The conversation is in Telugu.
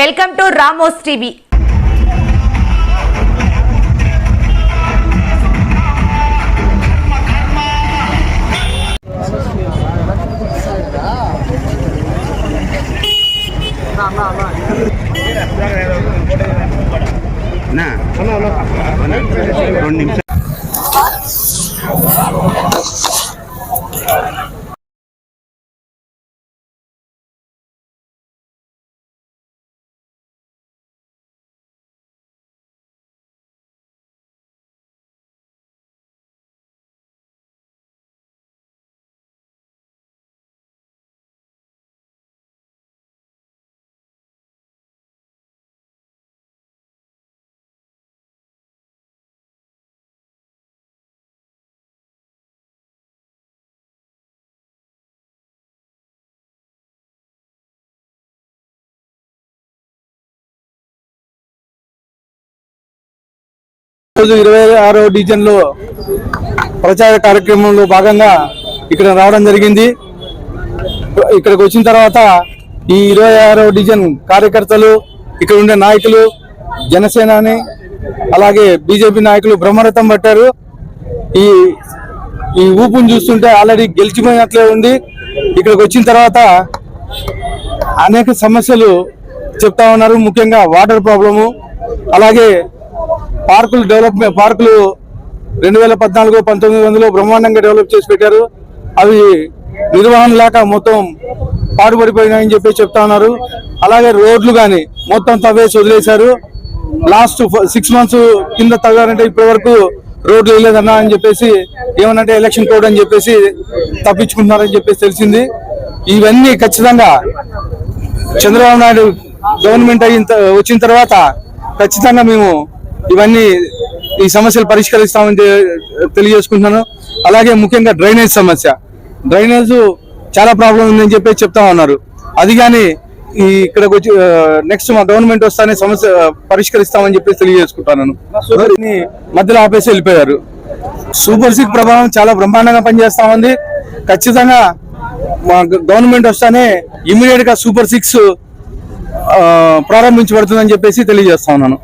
Welcome to Ramos TV. రెండు నిమిషాలు. రోజు ఇరవై ఆరో డివిజన్లో ప్రచార కార్యక్రమంలో భాగంగా ఇక్కడ రావడం జరిగింది. ఇక్కడికి వచ్చిన తర్వాత ఈ ఇరవై ఆరో డివిజన్ కార్యకర్తలు ఇక్కడ ఉండే నాయకులు జనసేనాని అలాగే బీజేపీ నాయకులు బ్రహ్మరథం పట్టారు. ఈ ఈ ఊపును చూస్తుంటే ఆల్రెడీ గెలిచిపోయినట్లే ఉంది. ఇక్కడికి వచ్చిన తర్వాత అనేక సమస్యలు చెప్తా ఉన్నారు. ముఖ్యంగా వాటర్ ప్రాబ్లము అలాగే పార్కులు డెవలప్మెంట్ పార్కులు రెండు వేల పద్నాలుగు పంతొమ్మిది వందలు బ్రహ్మాండంగా డెవలప్ చేసి పెట్టారు. అవి నిర్వహణ లేక మొత్తం పాడుపడిపోయినాయని చెప్పి చెప్తా ఉన్నారు. అలాగే రోడ్లు కానీ మొత్తం తవ్వేసి వదిలేశారు. లాస్ట్ సిక్స్ మంత్స్ కింద తవ్వారంటే ఇప్పటి వరకు రోడ్లు వేయలేదన్నా అని చెప్పేసి ఏమనంటే ఎలక్షన్ కోడ్ అని చెప్పేసి తప్పించుకుంటున్నారని చెప్పేసి తెలిసింది. ఇవన్నీ ఖచ్చితంగా చంద్రబాబు నాయుడు గవర్నమెంట్ అయిన వచ్చిన తర్వాత ఖచ్చితంగా మేము ఇవన్నీ ఈ సమస్యలు పరిష్కరిస్తామని తెలియజేసుకుంటున్నాను. అలాగే ముఖ్యంగా డ్రైనేజ్ సమస్య. డ్రైనేజ్ చాలా ప్రాబ్లం ఉందని చెప్పి చెప్తా ఉన్నారు. అది కానీ ఈ ఇక్కడికి వచ్చి నెక్స్ట్ మా గవర్నమెంట్ వస్తానే సమస్య పరిష్కరిస్తామని చెప్పి తెలియజేసుకుంటున్నాను. దీన్ని మధ్యలో ఆపేసి వెళ్ళిపోయారు. సూపర్ సిక్స్ ప్రభావం చాలా బ్రహ్మాండంగా పనిచేస్తా ఉంది. ఖచ్చితంగా మా గవర్నమెంట్ వస్తానే ఇమీడియట్గా సూపర్ సిక్స్ ప్రారంభించబడుతుందని చెప్పేసి తెలియజేస్తా ఉన్నాను.